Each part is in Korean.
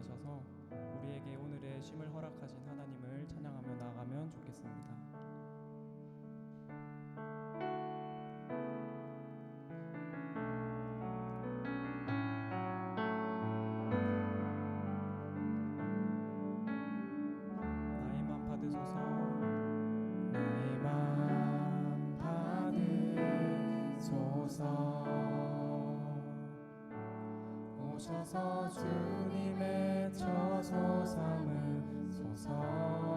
원하셔서 우리에게 오늘의 쉼을 허락하신 하나님을 찬양하며 나아가면 좋겠습니다. 나의 맘 받으소서 주님의 저소삼을 소서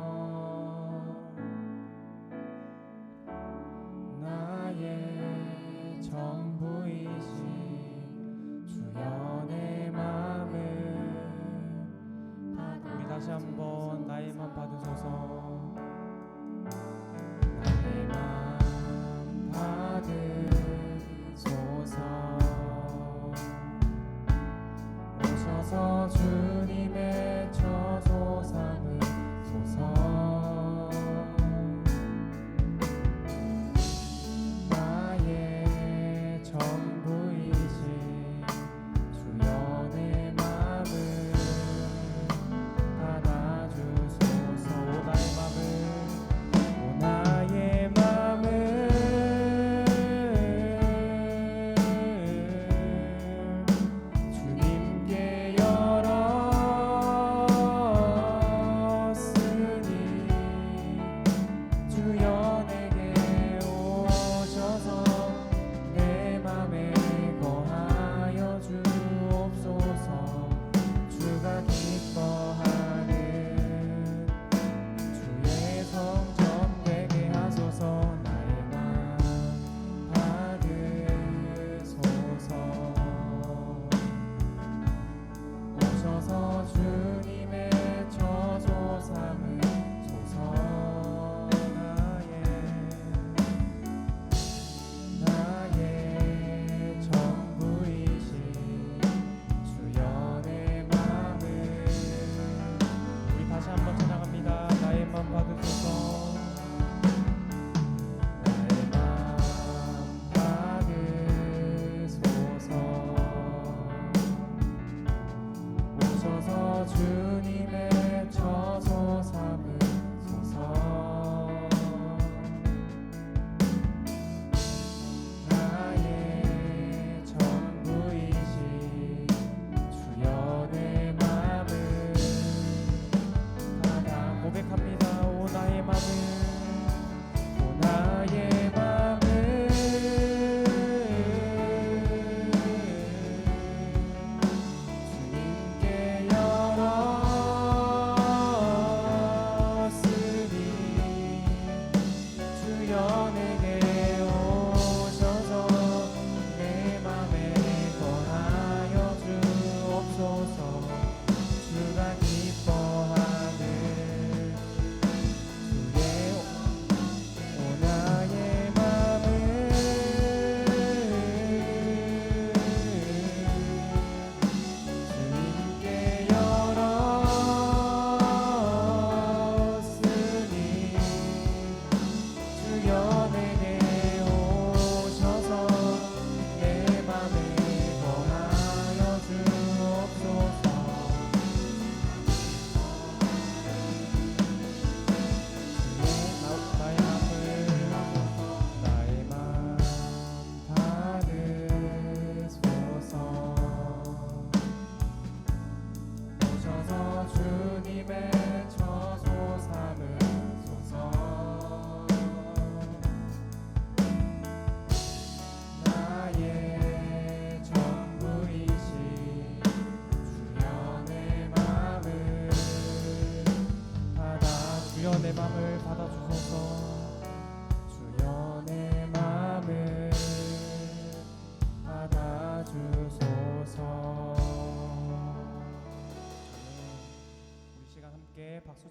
Amen.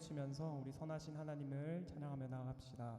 주시 면서 우리 선하신 하나님을 찬양하며 나아갑시다.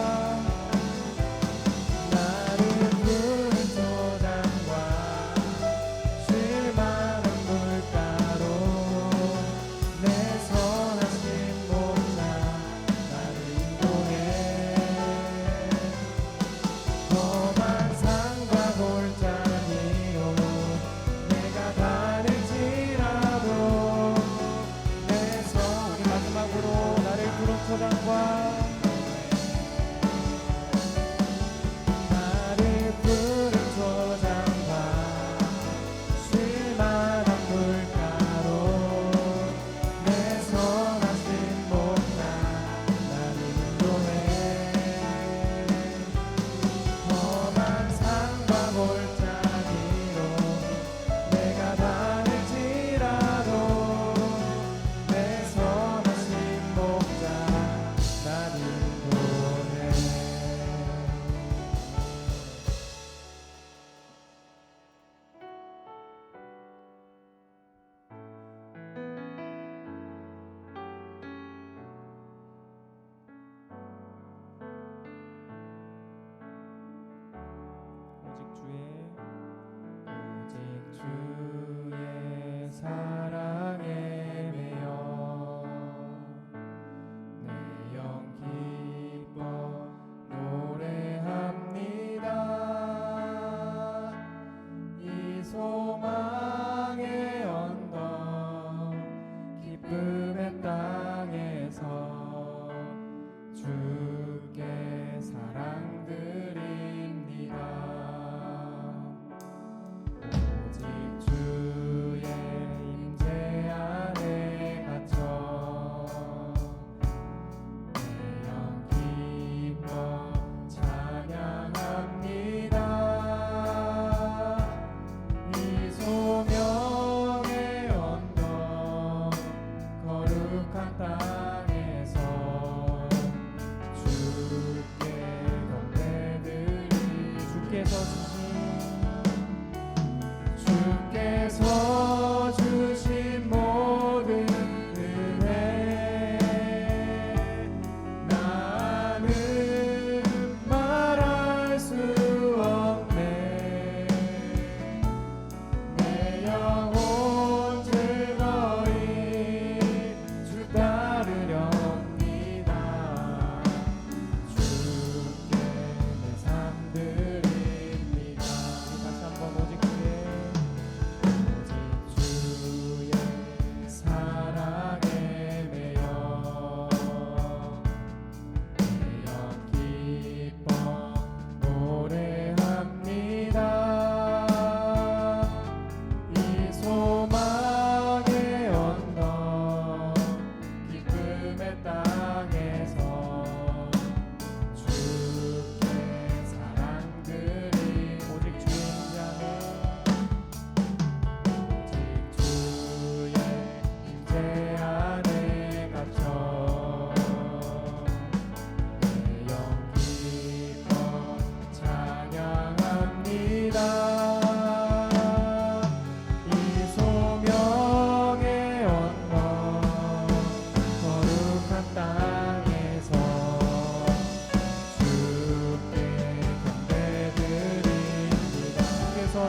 주신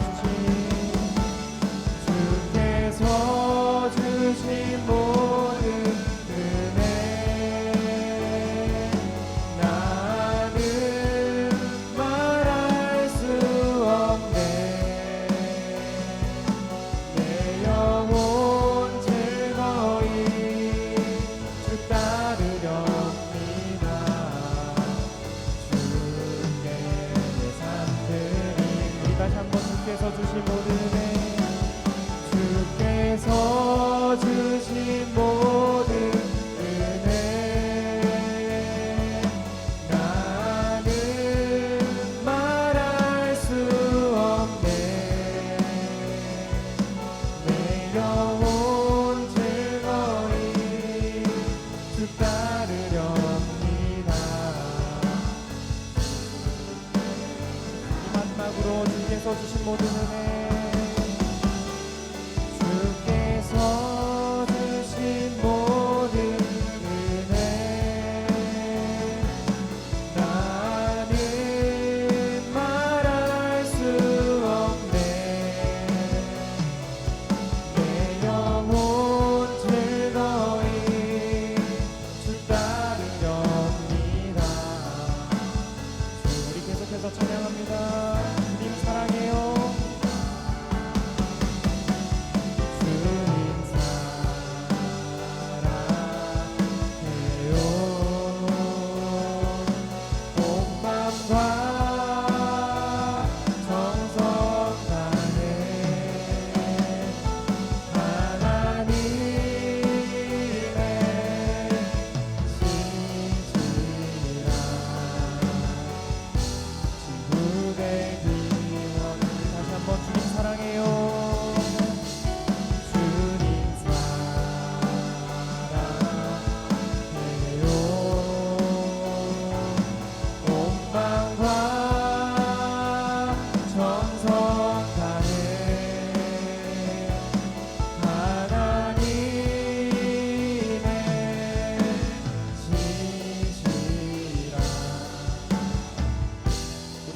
주께서 주신 언약으로 주께서 주신 모든 은혜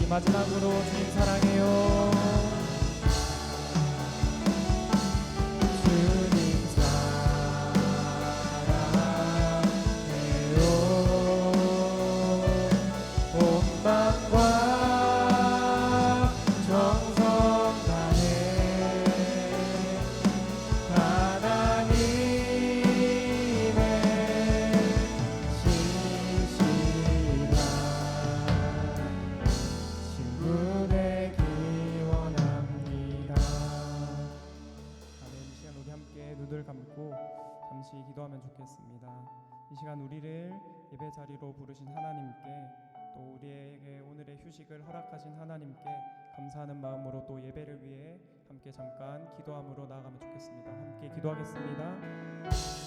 마지막으로 주님 사랑해요. 목소리로 부르신 하나님께 또 우리에게 오늘의 휴식을 허락하신 하나님께 감사하는 마음으로 또 예배를 위해 함께 잠깐 기도함으로 나아가면 좋겠습니다. 함께 기도하겠습니다.